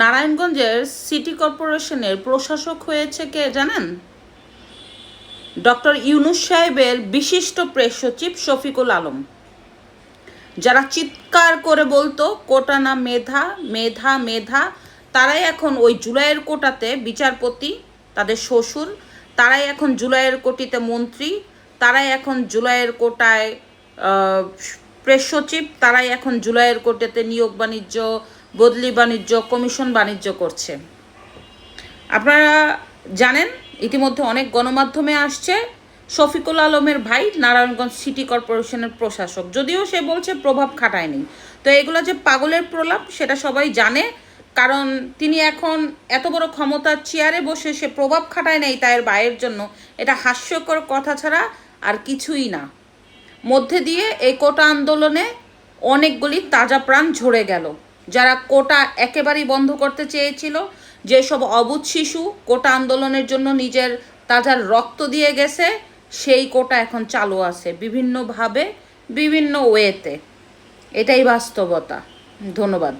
নারায়ণগঞ্জের সিটি কর্পোরেশনের প্রশাসক হয়েছে কে জানেন? ডক্টর ইউনুস সাহেবের বিশিষ্ট প্রেস সচিব শফিকুল আলম। যারা চিৎকার করে বলতো, কোটা না মেধা মেধা মেধা। তারাই এখন ওই জুলাইয়ের কোটাতে বিচারপতি, তাদের শ্বশুর, তারাই এখন জুলাইয়ের কোটিতে মন্ত্রী, তারাই এখন জুলাইয়ের কোটায় প্রেস সচিব, তারাই এখন জুলাইয়ের কোটাতে নিয়োগ বাণিজ্য বদলি বাণিজ্য, কমিশন বাণিজ্য করছে। আপনারা জানেন, ইতিমধ্যে অনেক গণমাধ্যমে আসছে, শফিকুল আলমের ভাই নারায়ণগঞ্জ সিটি কর্পোরেশনের প্রশাসক। যদিও সে বলছে প্রভাব খাটায়নি। তো এগুলো যে পাগলের প্রলাপ, সেটা সবাই জানে, কারণ তিনি এখন এত বড় ক্ষমতার চেয়ারে বসে সে প্রভাব খাটায় নাই তার ভাইয়ের জন্য এটা হাস্যকর কথা ছাড়া আর কিছুই না। মধ্যে দিয়ে এই কোটা আন্দোলনে অনেকগুলি তাজা প্রাণ ঝরে গেল। যারা কোটা একেবারেই বন্ধ করতে চেয়েছিল, যেসব অবুধ শিশু কোটা আন্দোলনের জন্য নিজের তাজার রক্ত দিয়ে গেছে, সেই কোটা এখন চালু আছে বিভিন্নভাবে, বিভিন্ন ওয়েতে। এটাই বাস্তবতা। ধন্যবাদ।